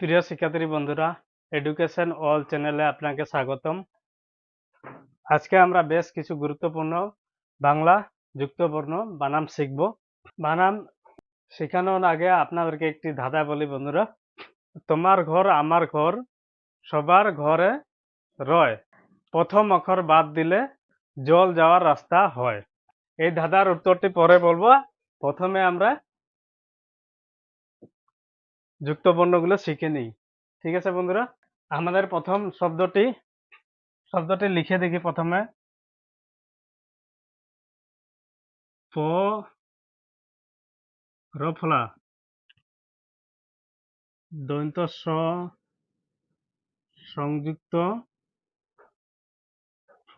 প্রিয় শিক্ষার্থী বন্ধুরা এডুকেশন অল চ্যানেলে আপনাকে স্বাগতম। আজকে আমরা বেশ কিছু গুরুত্বপূর্ণ বাংলা যুক্তবর্ণ বানাম শিখব। বানাম শেখানোর আগে আপনাদেরকে একটি ধাঁধা বলি বন্ধুরা। তোমার ঘর আমার ঘর, সবার ঘরে রয়। প্রথম অক্ষর বাদ দিলে জল যাওয়ার রাস্তা হয়। এই ধাঁধার উত্তরটি পরে বলব। প্রথমে আমরা যুক্ত বর্ণগুলো শিখে নিই। ঠিক আছে বন্ধুরা? আমাদের প্রথম শব্দটি শব্দটি লিখে দেখি প্রথমে। প, রফলা। দন্ত স সংযুক্ত। ফ,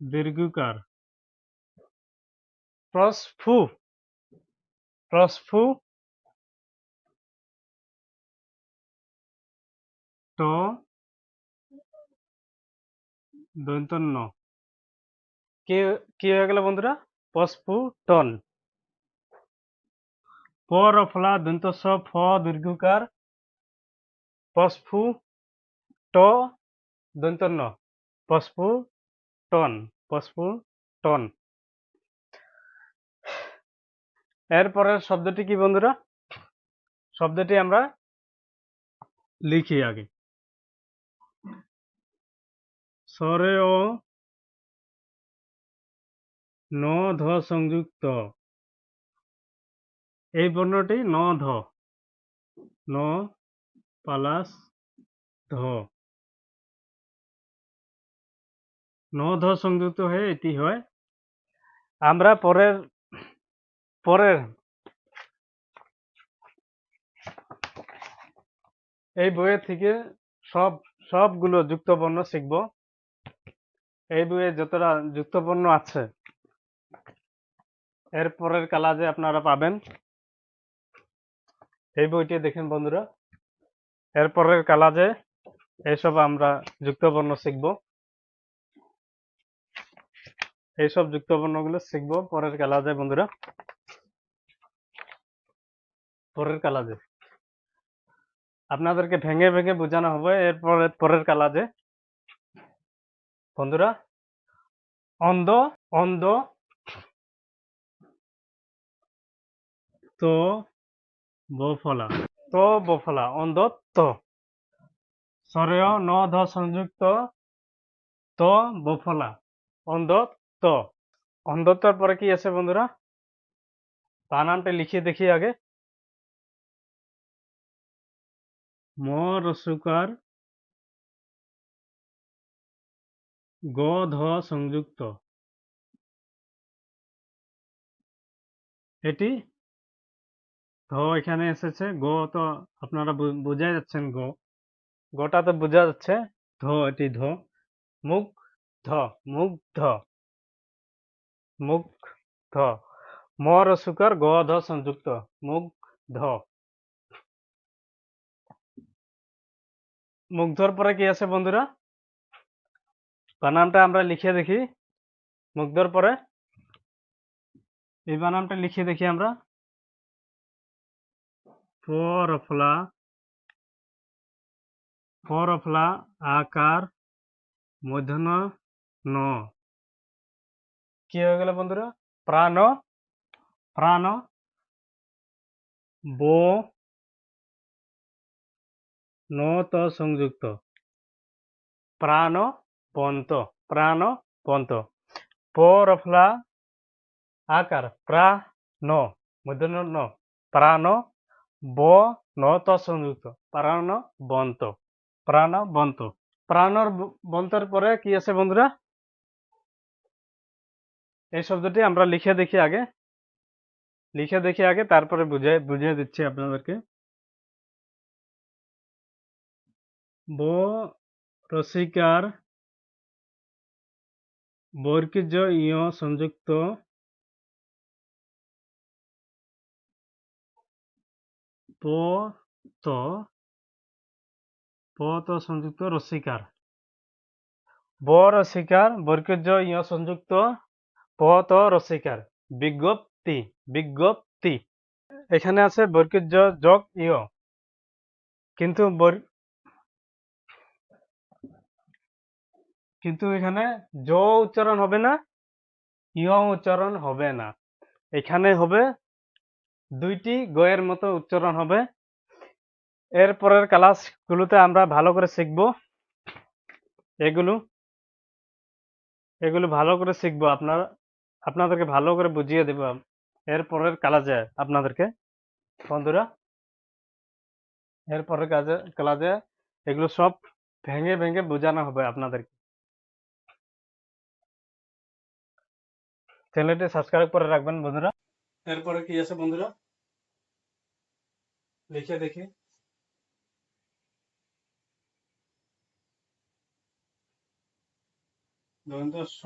দীর্ঘকার। প্রস্ফু প্রস্ফু দন্তন্য কি কি হয়ে গেল বন্ধুরা? পস্পু টন। প রফলা দন্ত ফ দীর্ঘকার। পস্ফু ট দন্তন্য পস্ফু টন পস্ফু টন। এরপরের শব্দটি কি বন্ধুরা? শব্দটি আমরা লিখি আগে। স্বরে ও ন ধ সংযুক্ত। এই বর্ণটি ন ধ। ন পালাস ধ। ন ধ সংযুক্ত হয়ে এটি হয়। আমরা পরের পরের এই বইয়ের থেকে সব, সবগুলো যুক্তবর্ণ শিখব। এই বইয়ে যতটা যুক্তবর্ণ আছে, এর পরের কালাজে আপনারা পাবেন। এই বইটি দেখেন বন্ধুরা, এর পরের কালাজে এইসব আমরা যুক্তবর্ণ শিখব। এইসব যুক্তবর্ণগুলো শিখব পরের কালাজে বন্ধুরা। পরের কালাজে। আপনাদেরকে ভেঙে ভেঙে বোঝানো হবে এরপরে পরের কালাজে। বন্ধুরা, অন্ধ অন্ধ। তো, বফলা। তো, বফলা অন্ধ তো সরেয় ন, ধ সংযুক্ত। তো, বফলা অন্ধ তো অন্ধত্বর পরে কি আছে বন্ধুরা? বানানটা লিখিয়ে দেখি আগে। ম রসুকার গ, ধ, সংযুক্ত। এটি? ধ এখানে এসেছে, গ তো আপনারা বোঝা যাচ্ছেন গ। গটা তো বোঝা যাচ্ছে। ধ, এটি ধ। মুখ ধ মুখ ধ। মুখ, ধ। ম রসুকার গ, ধ সংযুক্ত। মুখ, ধ। মুগ্ধর পরে কি আছে বন্ধুরা? বানানটা আমরা লিখে দেখি মুগ্ধর পরে। এই বানানটা লিখে দেখি আমরা। পরফলা পরফলা আকার মধ্যন ন। কি হয়ে গেল বন্ধুরা? প্রাণ প্রাণ, বো, ন, তো, সংযুক্ত। প্রাণ পন্ত প্রাণ পন্ত পরফলা আকার প্রা ন মধ্যন ন প্রাণ ব ন তো সংযুক্ত প্রাণ বন্ত প্রাণ বন্ত প্রাণর বন্তর পরে কি আছে বন্ধুরা? এই শব্দটি আমরা লিখে দেখি আগে। লিখে দেখি আগে, তারপরে বুঝে বুঝিয়ে দিচ্ছি আপনাদেরকে। ব, রসিকার বর্গীজ ইয় সংযুক্ত প ত প ত সংযুক্ত রসিকার। ব রসিকার বর্গীজ ইয় সংযুক্ত প ত রসিকার। বিজ্ঞপ্তি বিজ্ঞপ্তি। এখানে আছে বর্গীয় যোগ ইয়। কিন্তু কিন্তু এখানে জ উচ্চারণ হবে না, ইয় উচ্চারণ হবে না। এখানে হবে দুইটি গয়ের মতো উচ্চারণ হবে। এরপরের ক্লাসগুলোতে আমরা ভালো করে শিখব। এগুলো এগুলো ভালো করে শিখব আপনার, আপনাদেরকে ভালো করে বুঝিয়ে দেব এরপরের ক্লাসে আপনাদেরকে। বন্ধুরা এরপরের কাজে, ক্লাসে এগুলো সব ভেঙে ভেঙে বোঝানো হবে আপনাদেরকে। চ্যানেলটি সাবস্ক্রাইব করে রাখবেন বন্ধুরা এরপরে কি আছে বন্ধুরা লিখে দেখি দন্ত স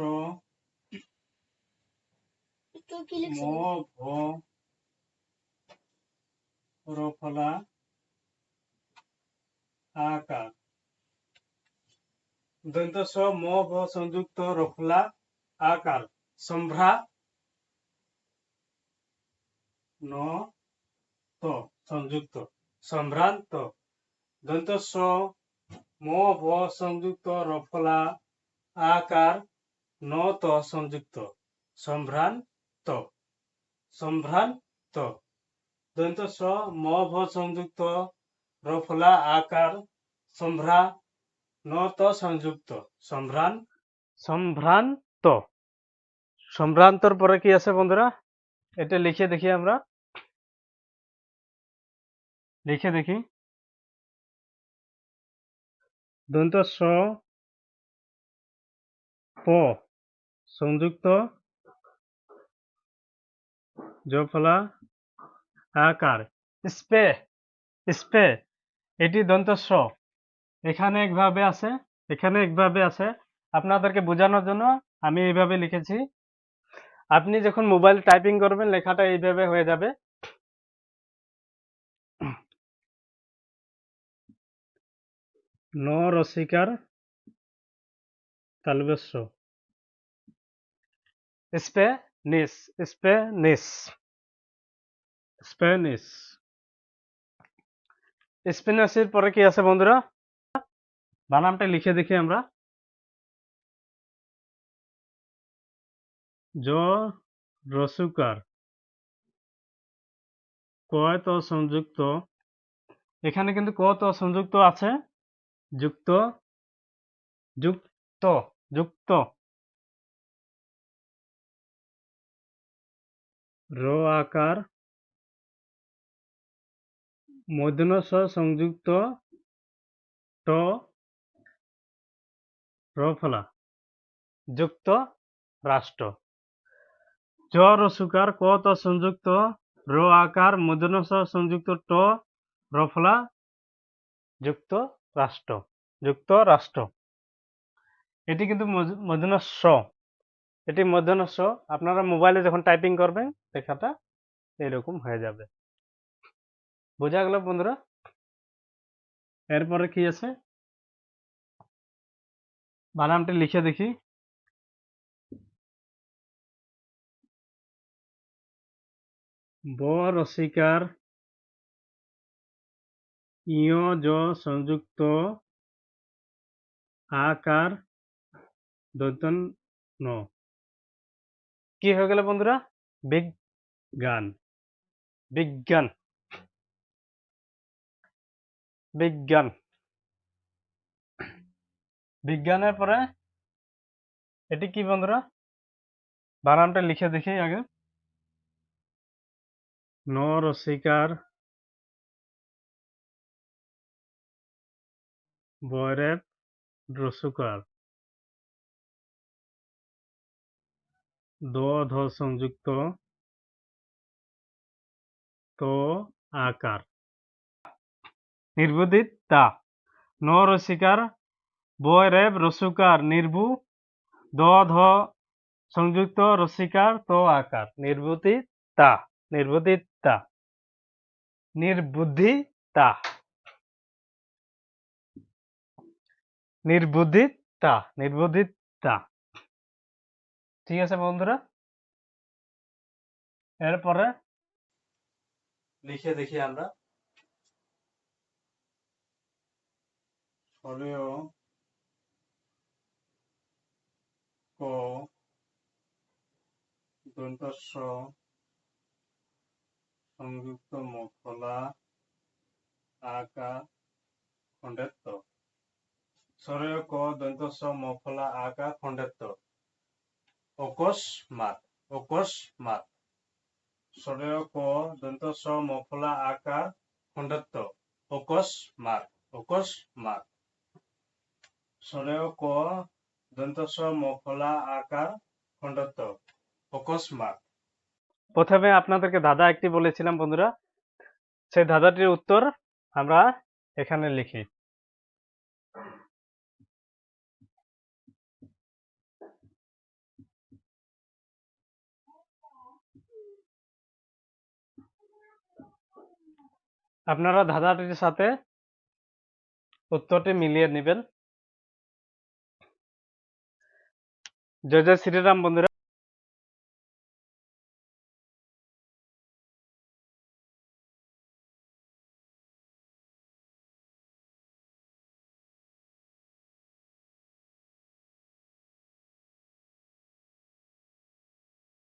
তো কি ম লিখছেন ভ র ফলা আকার দন্ত স ম ভ সংযুক্ত রফলা আকার সম্ভ্রা ন ত, সংযুক্ত। সম্ভ্রান্ত। দন্ত স ম ভ সংযুক্ত রফলা আকার ন ত সংযুক্ত। সম্ভ্রান্ত। সম্ভ্রান্ত। দন্ত স ম ভ সংযুক্ত রফলা আকার সম্ভ্রা ন ত সংযুক্ত। সম্ভ্রান সম্ভ্রান্ত। সম্ভ্রান্তর পরে কি আছে বন্ধুরা? এটা লিখে দেখি আমরা। লিখে দেখি। দন্ত স প, সংযুক্ত জফলা আকার। স্পে স্পে, এটি দন্ত স এখানে একভাবে আছে, এখানে একভাবে আছে। আপনাদেরকে বোঝানোর জন্য আমি এইভাবে লিখেছি। আপনি যখন মোবাইল টাইপিং করবেন লেখাটা এইভাবে হয়ে যাবে। ন রসিকার তালবেশ্য স্পেনিস স্পেনিস স্পেনিস স্পেনিসের পরে কি আছে বন্ধুরা? বানামটা লিখে দেখি আমরা। রসুকার। কয় তো সংযুক্ত। এখানে কিন্তু ক তো সংযুক্ত আছে। যুক্ত। যুক্ত। যুক্ত। র আকার। স সংযুক্ত। ট রফলা যুক্ত রাষ্ট্র। জ রসুকার ক ত সংযুক্ত র আকার মধ্যন স সংযুক্ত, ট রফলা যুক্ত রাষ্ট্র যুক্ত রাষ্ট্র এটি কিন্তু মধ্যন স এটি মধ্যন স আপনারা মোবাইলে যখন টাইপিং করবেন লেখাটা এরকম হয়ে যাবে। বোঝা গেল বন্ধুরা? এরপরে কি আছে? বানামটি লিখে দেখি। ব রসিকার ইয় জ সংযুক্ত। আকার দৈতন ন। কি হয়ে গেল বন্ধুরা? বিজ্ঞান। বিজ্ঞান। বিজ্ঞান। বিজ্ঞানের পরে এটি কি বন্ধুরা? বানানটা লিখে দেখি আগে। ন রসিকার বয়রেব রসুকার দ সংযুক্ত তো আকার নির্বুদিত তা ন রসিকার বয় রেব রসুকার নির্ভু দ ধ সংযুক্ত রসিকার তো আকার নির্বুদিত তা নির্বুদিত তা। নির্বুদ্ধিতা নির্বুদ্ধিতা নির্বুদ্ধিতা ঠিক আছে বন্ধুরা? এরপরে লিখে দেখি আমরা। সরেয় ক দন্তস্ব সংযুক্ত মফলা আকা খণ্ডেত্ব সরেয় ক দন্তস্ব মফলা আকা খণ্ডেত্ব অকস্মাৎ অকস্মাৎ। সরেয় ক দন্তস্ব মফলা আকা খণ্ডেত্ব অকস্মাৎ অকস্মাৎ। সরেয় ক দন্তস্ব মফলা আকার খণ্ডত্ব অকস্মাৎ। প্রথমে আপনাদেরকে ধাঁধা একটি বলেছিলাম, বন্ধুরা। সেই ধাঁধাটির উত্তর আমরা এখানে লিখি। আপনারা ধাঁধাটির সাথে উত্তরটি মিলিয়ে নেবেন। জয় জয় শ্রীরাম, বন্ধুরা।